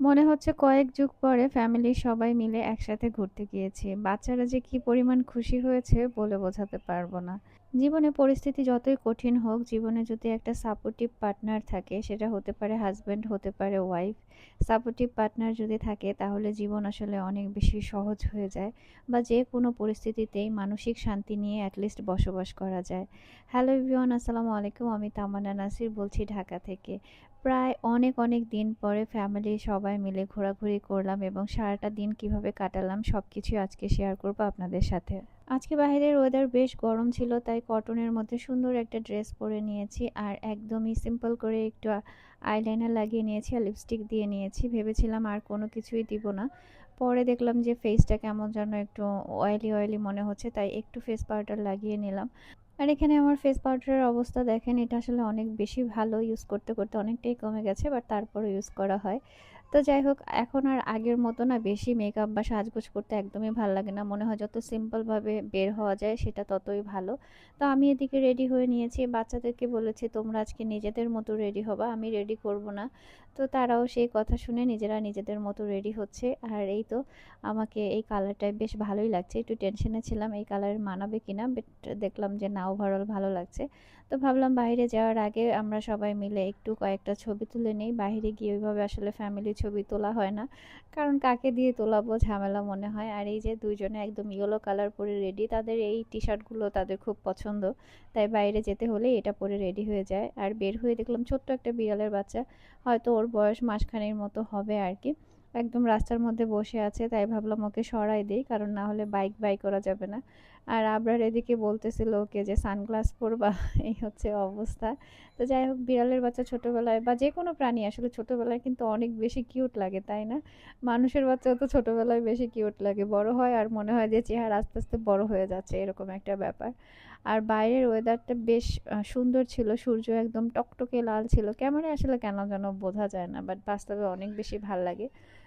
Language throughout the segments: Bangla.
মনে হচ্ছে কয়েক যুগ পরে ফ্যামিলির সবাই মিলে একসাথে ঘুরতে গিয়েছি। বাচ্চারা যে কি পরিমাণ খুশি হয়েছে বলে বোঝাতে পারব না। জীবনে পরিস্থিতি যতই কঠিন হোক, জীবনে যদি একটা সাপোর্টিভ পার্টনার থাকে, সেটা হতে পারে হাজব্যান্ড হতে পারে ওয়াইফ সাপোর্টিভ পার্টনার যদি থাকে, তাহলে জীবন আসলে অনেক বেশি সহজ হয়ে যায় বা যে কোনো পরিস্থিতিতেই মানসিক শান্তি নিয়ে অ্যাটলিস্ট বসবাস করা যায়। হ্যালো ইভিওয়ান আসসালামু আলাইকুম। আমি তামান্না নাসির, বলছি ঢাকা থেকে। প্রায় অনেক অনেক দিন পরে ফ্যামিলি সবাই মিলে ঘোরাঘুরি করলাম এবং সারাটা দিন কীভাবে কাটালাম সব কিছুই আজকে শেয়ার করব আপনাদের সাথে। আজকে বাইরের ওয়েদার বেশ গরম ছিল, তাই কটনের মধ্যে সুন্দর একটা ড্রেস পরে নিয়েছি আর একদমই সিম্পল করে একটু আইলাইনার লাগিয়ে নিয়েছি আর লিপস্টিক দিয়ে নিয়েছি। ভেবেছিলাম আর কোনো কিছুই দিব না। পরে দেখলাম যে ফেসটা কেমন যেন একটু অয়েলি অয়েলি মনে হচ্ছে, তাই একটু ফেস পাউডার লাগিয়ে নিলাম। আর এখানে আমার ফেস পাউডারের অবস্থা দেখেন, এটা আসলে অনেক বেশি ভালো ইউজ করতে করতে অনেকটাই কমে গেছে বাট তারপরে ইউজ করা হয়। তো যাই হোক, এখন আর আগের মতো না বেশি মেকআপ বা সাজগোজ করতে একদমই ভালো লাগে না। মনে হয় যত সিম্পলভাবে বের হওয়া যায় সেটা ততই ভালো। তো আমি এদিকে রেডি হয়ে নিয়েছি। বাচ্চাদেরকে বলেছি, তোমরা আজকে নিজেদের মতো রেডি হবা, আমি রেডি করব না। তো তারাও সেই কথা শুনে নিজেরা নিজেদের মতো রেডি হচ্ছে। আর এই তো আমাকে এই কালারটাই বেশ ভালোই লাগছে। একটু টেনশনে ছিলাম, এই কালার মানাবে কিনা বাট দেখলাম যে না ওভারঅল ভালো লাগছে। তো ভাবলাম বাইরে যাওয়ার আগে আমরা সবাই মিলে একটু কয়েকটা ছবি তুলে নিই। বাইরে গিয়ে ওইভাবে আসলে ফ্যামিলি ছবি তোলা হয় না। কারণ কাকে দিয়ে তোলাবো ঝামেলা মনে হয়। আর এই যে দুইজনে একদম ইয়েলো কালার পরে রেডি তাদের এই টি শার্টগুলো তাদের খুব পছন্দ। তাই বাইরে যেতে হলে এটা পরে রেডি হয়ে যায়। আর বের হয়ে দেখলাম ছোট্ট একটা বিড়ালের বাচ্চা। হয়তো ওর বয়স মাসখানেক মতো হবে আর কি। একদম রাস্তার মধ্যে বসে আছে, তাই ভাবলাম ওকে সরাই দিই। কারণ না হলে বাইক বাই করা যাবে না। আর আবরার এদিকে বলতেছিল ওকে যে সানগ্লাস পরবা, এই হচ্ছে অবস্থা। তো যাই হোক, বিড়ালের বাচ্চা ছোটোবেলায় বা যে কোনো প্রাণী আসলে ছোটোবেলায় কিন্তু অনেক বেশি কিউট লাগে, তাই না? মানুষের বাচ্চাও তো ছোটোবেলায় বেশি কিউট লাগে, বড় হয় আর মনে হয় যে চেহারা আস্তে আস্তে বড় হয়ে যাচ্ছে, এরকম একটা ব্যাপার। আর বাইরের ওয়েদারটা বেশ সুন্দর ছিল, সূর্য একদম টকটকে লাল ছিল ক্যামেরায় আসলে কেন যেন বোঝা যায় না বাট বাস্তবে অনেক বেশি ভালো লাগে।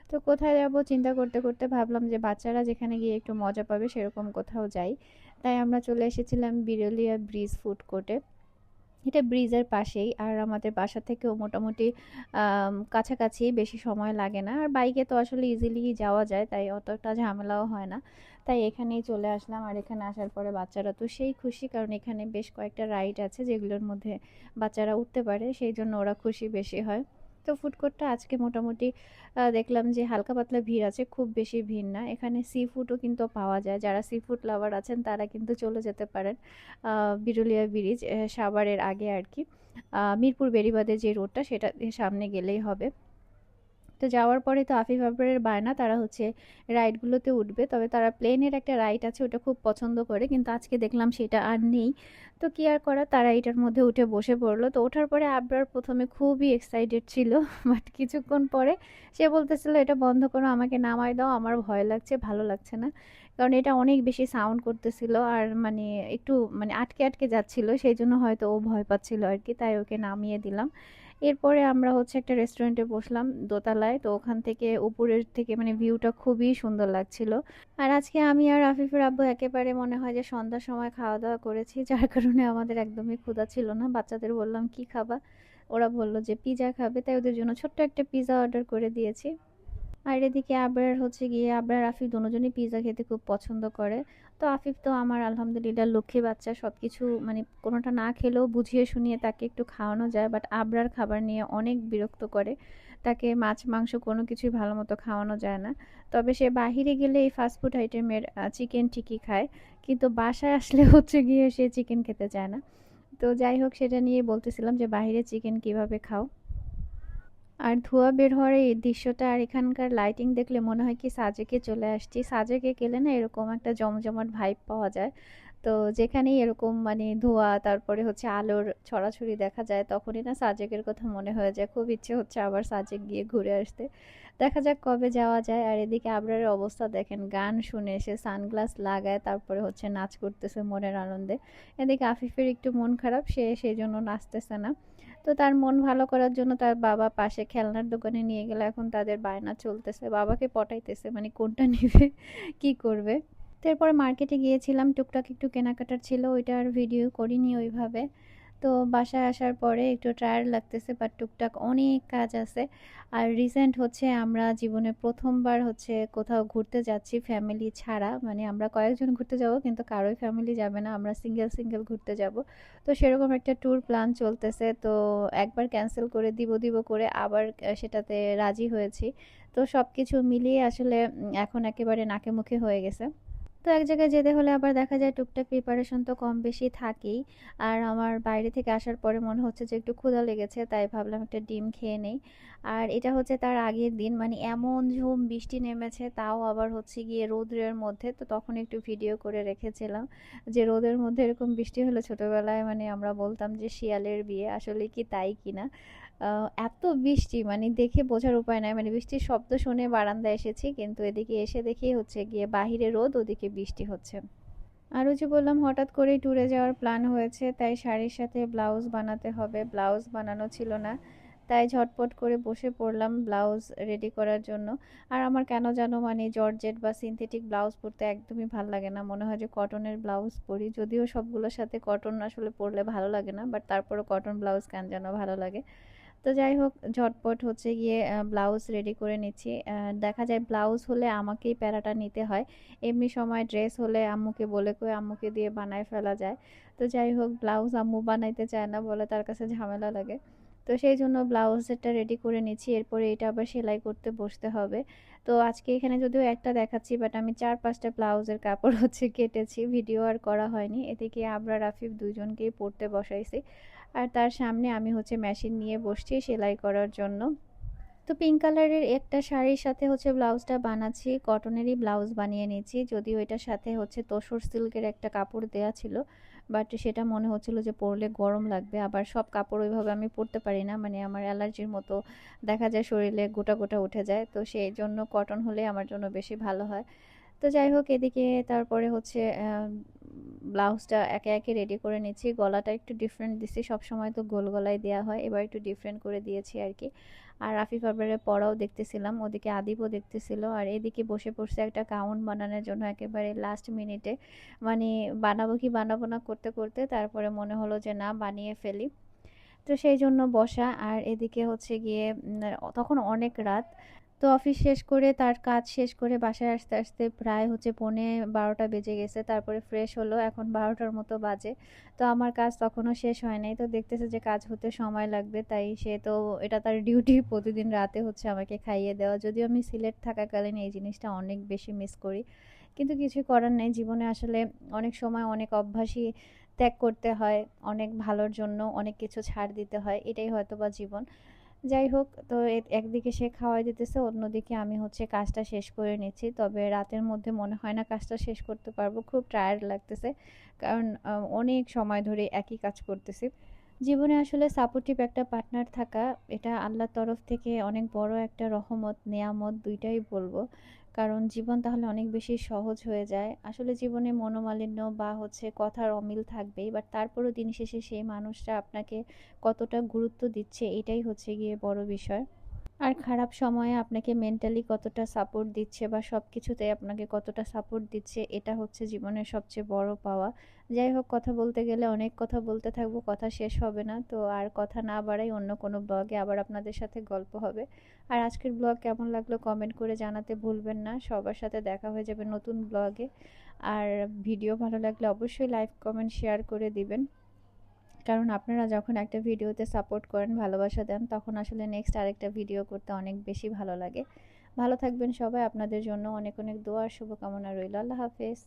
তো কোথায় যাব চিন্তা করতে করতে ভাবলাম যে বাচ্চারা যেখানে গিয়ে একটু মজা পাবে সেরকম কোথাও যাই। তাই আমরা চলে এসেছিলাম বিরলিয়া ব্রিজ ফুড কোর্টে। এটা ব্রিজের পাশেই আর আমাদের বাসা থেকেও মোটামুটি কাছাকাছি, বেশি সময় লাগে না। আর বাইকে তো আসলে ইজিলি যাওয়া যায়, তাই অতটা ঝামেলাও হয় না। তাই এখানেই চলে আসলাম আর এখানে আসার পরে বাচ্চারা তো সেই খুশি, কারণ এখানে বেশ কয়েকটা রাইড আছে যেগুলোর মধ্যে বাচ্চারা উঠতে পারে, সেই জন্য ওরা খুশি বেশি হয়। তো ফুড কোর্টটা আজকে মোটামুটি দেখলাম যে হালকা পাতলা ভিড় আছে, খুব বেশি ভিড় না। এখানে সি ফুডও কিন্তু পাওয়া যায়। যারা সি ফুড লাভার আছেন, তারা কিন্তু চলে যেতে পারেন বিরুলিয়া ব্রিজ সাভারের আগে আর কি। মিরপুর বেরিবাদের যে রোডটা সেটা সামনে গেলেই হবে। তো যাওয়ার পরে তো আফিফ আবরের বায়না, তারা হচ্ছে রাইডগুলোতে উঠবে। তবে তারা প্লেনের একটা রাইড আছে, ওটা খুব পছন্দ করে, কিন্তু আজকে দেখলাম সেটা আর নেই। তো কি আর করা, তারা এটার মধ্যে উঠে বসে পড়ল। তো ওঠার পরে আবরার প্রথমে খুবই এক্সাইটেড ছিল বাট কিছুক্ষণ পরে সে বলতেছিল, এটা বন্ধ করো, আমাকে নামায় দাও, আমার ভয় লাগছে, ভালো লাগছে না। কারণ এটা অনেক বেশি সাউন্ড করতেছিল আর মানে একটু মানে আটকে আটকে যাচ্ছিল সেই জন্য হয়তো ও ভয় পাচ্ছিল আর কি তাই ওকে নামিয়ে দিলাম। এরপরে আমরা হচ্ছে একটা রেস্টুরেন্টে বসলাম দোতলায়, তো ওখান থেকে উপরের থেকে মানে ভিউটা খুবই সুন্দর লাগছিল। আর আজকে আমি আর আফিফের আব্বু একেবারে মনে হয় যে সন্ধ্যার সময় খাওয়া দাওয়া করেছি, যার কারণে আমাদের একদমই ক্ষুধা ছিল না। বাচ্চাদের বললাম, কি খাবা? ওরা বলল যে, পিজা খাবে। তাই ওদের জন্য ছোট্ট একটা পিজা অর্ডার করে দিয়েছি। আর এদিকে আবরার হচ্ছে গিয়ে, আবরার, আফিফ দুজনই পিৎজা খেতে খুব পছন্দ করে। তো আফিফ তো আমার আলহামদুলিল্লাহ লক্ষ্মী বাচ্চা সব কিছু মানে কোনোটা না খেলেও বুঝিয়ে শুনিয়ে তাকে একটু খাওয়ানো যায়। বাট আবরার খাবার নিয়ে অনেক বিরক্ত করে। তাকে মাছ, মাংস কোনো কিছুই ভালো মতো খাওয়ানো যায় না। তবে সে বাহিরে গেলে এই ফাস্টফুড আইটেমের চিকেন ঠিকই খায়। কিন্তু বাসায় আসলে হচ্ছে গিয়ে সে চিকেন খেতে চায় না। তো যাই হোক, সেটা নিয়ে বলতেছিলাম যে, বাহিরে চিকেন কীভাবে খাও? আর ধোঁয়া বের হওয়ার এই দৃশ্যটা আর এখানকার লাইটিং দেখলে মনে হয় কি সাজেকে চলে আসছি। সাজেকে গেলে না এরকম একটা জমজমাট ভাইব পাওয়া যায়। তো যেখানেই এরকম মানে ধোঁয়া, তারপরে হচ্ছে আলোর ছড়াছড়ি দেখা যায়, তখনই না সাজেকের কথা মনে হয়ে যায়। খুব ইচ্ছে হচ্ছে আবার সাজেক গিয়ে ঘুরে আসতে। দেখা যাক কবে যাওয়া যায়। আর এদিকে আবরারের অবস্থা দেখেন, গান শুনে সে সানগ্লাস লাগায়, তারপরে হচ্ছে নাচ করতেছে মনের আনন্দে। এদিকে আফিফের একটু মন খারাপ, সে সেই জন্য নাচতেছে না। তো তার মন ভালো করার জন্য তার বাবা পাশে খেলনার দোকানে নিয়ে গেলে এখন তাদের বায়না চলতেছে। বাবাকে পটাইতেছে মানে কোনটা নেবে, কি করবে? তো এরপর মার্কেটে গিয়েছিলাম, টুকটাক একটু কেনাকাটার ছিল, ওইটা আর ভিডিও করিনি ওইভাবে। তো বাসায় আসার পরে একটু টায়ার্ড লাগতেছে বাট টুকটাক অনেক কাজ আছে। আর রিসেন্ট হচ্ছে আমরা জীবনে প্রথমবার হচ্ছে কোথাও ঘুরতে যাচ্ছি ফ্যামিলি ছাড়া। মানে আমরা কয়েকজন ঘুরতে যাব, কিন্তু কারোই ফ্যামিলি যাবে না, আমরা সিঙ্গেল সিঙ্গেল ঘুরতে যাব। তো সেরকম একটা ট্যুর প্ল্যান চলতেছে, তো একবার ক্যান্সেল করে, দিব দিব করে আবার সেটাতে রাজি হয়েছি। তো সব কিছু মিলিয়ে আসলে এখন একেবারে নাকে মুখে হয়ে গেছে। তো এক জায়গায় যেতে হলে আবার দেখা যায় টুকটাক প্রিপারেশন তো কম বেশি থাকেই। আর আমার বাইরে থেকে আসার পরে মনে হচ্ছে যে একটু ক্ষুধা লেগেছে, তাই ভাবলাম একটা ডিম খেয়ে নেই। আর এটা হচ্ছে তার আগের দিন মানে এমন ঝুম বৃষ্টি নেমেছে, তাও আবার হচ্ছে গিয়ে রোদ্রের মধ্যে। তো তখন একটু ভিডিও করে রেখেছিলাম যে রোদের মধ্যে এরকম বৃষ্টি হলে ছোটোবেলায় মানে আমরা বলতাম যে শিয়ালের বিয়ে, আসলে কি তাই কি না? এত বৃষ্টি মানে দেখে বোঝার উপায় নাই। মানে বৃষ্টির শব্দ শুনে বারান্দায় এসেছি, কিন্তু এদিকে এসে দেখি হচ্ছে গিয়ে বাহিরে রোদ, ওদিকে বৃষ্টি হচ্ছে। আরও যে বললাম, হঠাৎ করেই ট্যুরে যাওয়ার প্ল্যান হয়েছে, তাই শাড়ির সাথে ব্লাউজ বানাতে হবে। ব্লাউজ বানানো ছিল না, তাই ঝটপট করে বসে পড়লাম ব্লাউজ রেডি করার জন্য। আর আমার কেন যেন মানে জর্জেট বা সিনথেটিক ব্লাউজ পরতে একদমই ভালো লাগে না। মনে হয় যে কটনের ব্লাউজ পরি, যদিও সবগুলোর সাথে কটন আসলে পরলে ভালো লাগে না বাট তারপরও কটন ব্লাউজ কেন যেন ভালো লাগে। তো যাই হোক, ঝটপট হচ্ছে গিয়ে ব্লাউজ রেডি করে নিচ্ছি। দেখা যায় ব্লাউজ হলে আমাকেই প্যারাটা নিতে হয়। এমনি সময় ড্রেস হলে আম্মুকে বলে কয়ে আম্মুকে দিয়ে বানায় ফেলা যায়। তো যাই হোক, ব্লাউজ আম্মু বানাইতে চায় না বলে তার কাছে ঝামেলা লাগে। তো সেই জন্য ব্লাউজটা রেডি করে নিচ্ছি। এরপরে এটা আবার সেলাই করতে বসতে হবে। তো আজকে এখানে যদিও একটা দেখাচ্ছি বাট আমি চার পাঁচটা ব্লাউজের কাপড় হচ্ছে কেটেছি। ভিডিও আর করা হয়নি। এদিকে আমরা রাফিফ দুজনকেই পড়তে বসাইছি। আর তার সামনে আমি হচ্ছে মেশিন নিয়ে বসছি সেলাই করার জন্য। তো পিঙ্ক কালারের একটা শাড়ির সাথে হচ্ছে ব্লাউজটা বানাচ্ছি কটনেরই ব্লাউজ বানিয়ে নিয়েছি যদিও এটার সাথে হচ্ছে তোসর সিল্কের একটা কাপড় দেয়া ছিল বাট সেটা মনে হচ্ছিল যে পরলে গরম লাগবে। আবার সব কাপড় ওইভাবে আমি পরতে পারি না মানে আমার অ্যালার্জির মতো দেখা যায় শরীরে গোটা গোটা উঠে যায়। তো সেই জন্য কটন হলে আমার জন্য বেশি ভালো হয়। তো যাই হোক, এদিকে তারপরে হচ্ছে ব্লাউজটা একে একে রেডি করে নিচ্ছি। গলাটা একটু ডিফারেন্ট দিচ্ছি সবসময় তো গোল গলায় দেওয়া হয়, এবার একটু ডিফারেন্ট করে দিয়েছি আর কি আর রাফি ফাবরের পড়াও দেখতেছিলাম, ওদিকে আদিবও দেখতেছিল, আর এদিকে বসে পড়ছে একটা গাউন বানানোর জন্য একেবারে লাস্ট মিনিটে মানে বানাবো কি বানাবো না করতে করতে তারপরে মনে হলো যে না, বানিয়ে ফেলি। তো সেই জন্য বসা, আর এদিকে হচ্ছে গিয়ে তখন অনেক রাত। তো অফিস শেষ করে তার কাজ শেষ করে বাসায় আসতে আসতে প্রায় হচ্ছে পৌনে বারোটা বেজে গেছে। তারপরে ফ্রেশ হলো, এখন বারোটার মতো বাজে। তো আমার কাজ তখনও শেষ হয় নাই। তো দেখতেছে যে কাজ হতে সময় লাগবে, তাই সে তো এটা তার ডিউটি প্রতিদিন রাতে হচ্ছে আমাকে খাইয়ে দেওয়া। যদিও আমি সিলেট থাকাকালীন এই জিনিসটা অনেক বেশি মিস করি। কিন্তু কিছু করার নেই। জীবনে আসলে অনেক সময় অনেক অভ্যাসই ত্যাগ করতে হয়, অনেক ভালোর জন্য অনেক কিছু ছাড় দিতে হয়। এটাই হয়তো বা জীবন। যাই হোক, তো একদিকে সে খাওয়াই দিতেছে, অন্যদিকে আমি হচ্ছে কাজটা শেষ করে নিচ্ছি। তবে রাতের মধ্যে মনে হয় না কাজটা শেষ করতে পারব, খুব টায়ার্ড লাগতেছে। কারণ অনেক সময় ধরে একই কাজ করতেছি। জীবনে আসলে সাপোর্টিভ একটা পার্টনার থাকা, এটা আল্লাহর তরফ থেকে অনেক বড় একটা রহমত, নেয়ামত দুইটাই বলব। কারণ জীবন তাহলে অনেক বেশি সহজ হয়ে যায়। আসলে জীবনে মনোমালিন্য বা হচ্ছে কথার অমিল থাকবেই বাট তারপরও দিন শেষে সেই মানুষটা আপনাকে কতটা গুরুত্ব দিচ্ছে, এটাই হচ্ছে গিয়ে বড় বিষয়। আর খারাপ সময়ে আপনাকে মেন্টালি কতটা সাপোর্ট দিচ্ছে বা সব কিছুতে আপনাকে কতটা সাপোর্ট দিচ্ছে, এটা হচ্ছে জীবনের সবচেয়ে বড় পাওয়া। যাই হোক, কথা বলতে গেলে অনেক কথা বলতে থাকব, কথা শেষ হবে না। তো আর কথা না বাড়াই অন্য কোনো ব্লগে আবার আপনাদের সাথে গল্প হবে। আর আজকের ব্লগ কেমন লাগল কমেন্ট করে জানাতে ভুলবেন না। সবার সাথে দেখা হয়ে যাবে নতুন ব্লগে আর ভিডিও ভালো লাগলে অবশ্যই লাইক কমেন্ট শেয়ার করে দিবেন। কারণ আপনারা যখন একটা ভিডিওতে সাপোর্ট করেন, ভালোবাসা দেন, তখন আসলে নেক্সট আরেকটা ভিডিও করতে অনেক বেশি ভালো লাগে। ভালো থাকবেন সবাই। আপনাদের জন্য অনেক অনেক দোয়ার শুভকামনা রইল। আল্লাহ হাফেজ।